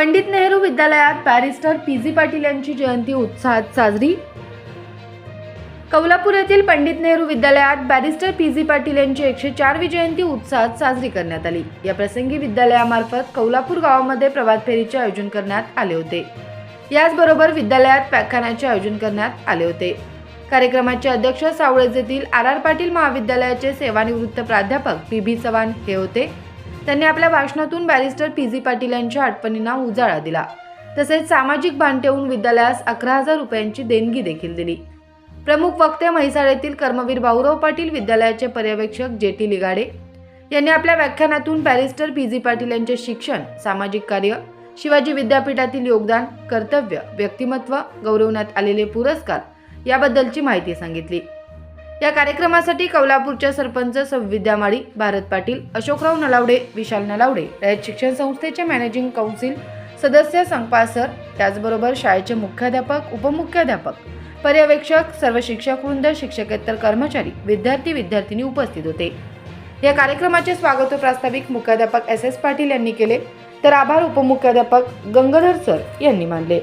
पंडित नेहरू विद्यालयात barrister P G Patil यांची जयंती उत्साहात साजरी. कौलापूर येथील पंडित नेहरू विद्यालयात बॅरिस्टर पी जी पाटील यांची एकशे चारवी जयंती उत्साहात साजरी करण्यात आली. या प्रसंगी विद्यालयामार्फत कौलापूर गावामध्ये प्रभात फेरीचे आयोजन करण्यात आले होते. याचबरोबर विद्यालयात व्याख्यानाचे आयोजन करण्यात आले होते. कार्यक्रमाचे अध्यक्ष सावळेज येथील आर आर पाटील महाविद्यालयाचे सेवानिवृत्त प्राध्यापक पी बी चव्हाण हे होते. त्यांनी आपल्या भाषणातून बॅरिस्टर पी जी पाटील यांच्या आठवणींना उजाळा दिला. तसेच सामाजिक भान ठेवून विद्यालयास अकरा हजार रुपयांची देणगी देखील दिली. प्रमुख वक्ते म्हैसाळेतील कर्मवीर भाऊराव पाटील विद्यालयाचे पर्यवेक्षक जे टी लिगाडे यांनी आपल्या व्याख्यानातून बॅरिस्टर पी जी पाटील यांचे शिक्षण सामाजिक कार्य शिवाजी विद्यापीठातील योगदान कर्तव्य व्यक्तिमत्व गौरवण्यात आलेले पुरस्कार याबद्दलची माहिती सांगितली. या कार्यक्रमासाठी कौलापूरच्या सरपंच संविद्या माळी भारत पाटील अशोकराव नलावडे विशाल नलावडे रयत शिक्षण संस्थेचे मॅनेजिंग कौन्सिल सदस्य संपा सर त्याचबरोबर शाळेचे मुख्याध्यापक उपमुख्याध्यापक पर्यवेक्षक सर्व शिक्षक वृंद शिक्षकेतर कर्मचारी विद्यार्थी विद्यार्थिनी उपस्थित होते. या कार्यक्रमाचे स्वागत प्रास्ताविक मुख्याध्यापक एस एस पाटील यांनी केले तर आभार उपमुख्याध्यापक गंगाधर सर यांनी मानले.